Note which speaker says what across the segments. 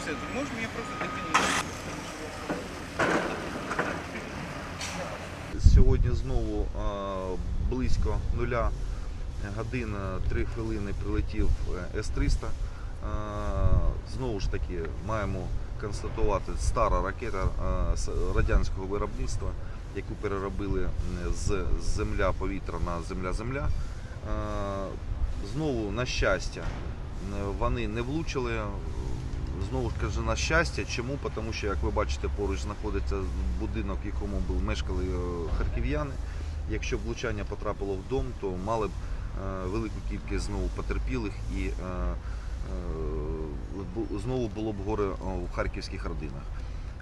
Speaker 1: все, ты можешь мне просто дефинировать?
Speaker 2: Сьогодні знову близько нуля годин 3 хвилини прилетів е, С-300. А, Знову ж таки маємо констатувати стара ракета радянського виробництва, яку переробили з земля-повітря на земля-земля. Знову, на щастя, вони не влучили. Знову ж кажу, на щастя. Чому? Тому що, як ви бачите, поруч знаходиться будинок, в якому був мешкали е, харків'яни. Якщо б влучання потрапило в дом, то мали б е, велику кількість знову потерпілих і е, знову було б горе в харківських родинах.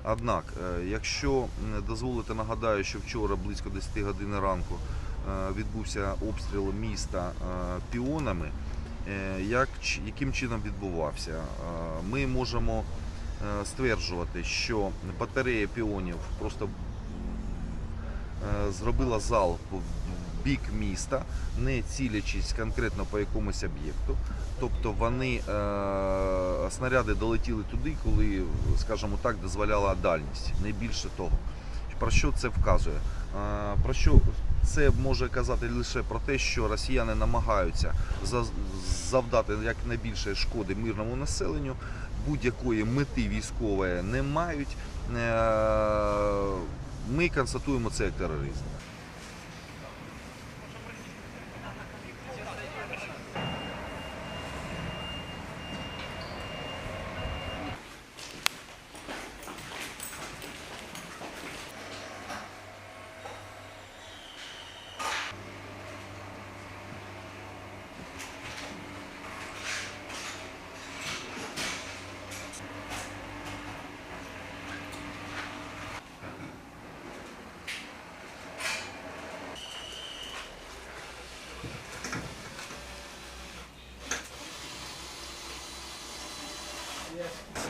Speaker 2: Однак, якщо дозволите, нагадаю, що вчора близько 10 годин ранку відбувся обстріл міста піонами. Е, Як, яким чином відбувався? Е, Ми можемо е, стверджувати, що батарея піонів просто зробила залп в бік міста, не цілячись конкретно по якомусь об'єкту. Тобто вони снаряди долетіли туди, коли, скажімо так, дозволяла дальність, не більше того. Про що це вказує? Про що це може казати лише про те, що росіяни намагаються завдати якнайбільше шкоди мирному населенню, будь-якої мети військової не мають. Е, Ми констатуємо це як тероризм. Yes.